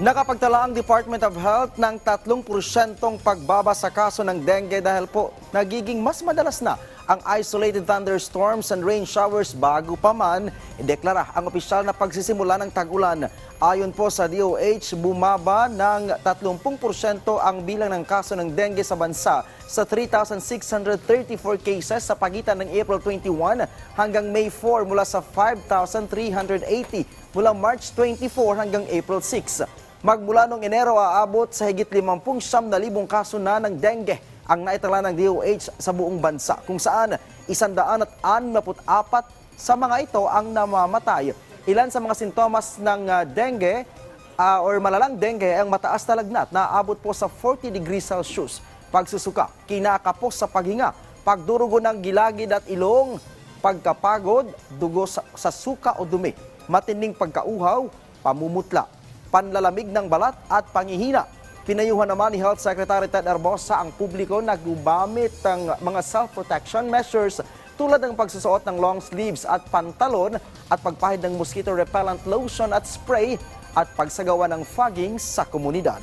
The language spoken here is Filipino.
Nakapagtala ang Department of Health ng 3% pagbaba sa kaso ng dengue dahil po nagiging mas madalas na ang isolated thunderstorms and rain showers bago pa man ideklara ang opisyal na pagsisimula ng tag-ulan. Ayon po sa DOH, bumaba ng 30% ang bilang ng kaso ng dengue sa bansa sa 3,634 cases sa pagitan ng April 21 hanggang May 4 mula sa 5,380 mula March 24 hanggang April 6. Magmula noong Enero aabot sa higit 50 siyam na libong kaso na ng dengue ang naitala ng DOH sa buong bansa kung saan 164 sa mga ito ang namamatay. Ilan sa mga sintomas ng ah, dengue ah, or malalang dengue ay ang mataas na lagnat na aabot po sa 40 degrees Celsius. Pagsusuka, kinakapos sa paghinga, pagdurugo ng gilagid at ilong, pagkapagod, dugo sa, sa suka o dumi, matinding pagkauhaw, pamumutla, panlalamig ng balat at pangihina. Pinayuhan naman ni Health Secretary Ted Arbosa ang publiko na gumamit ng mga self-protection measures tulad ng pagsusuot ng long sleeves at pantalon at pagpahid ng mosquito repellent lotion at spray at pagsagawa ng fogging sa komunidad.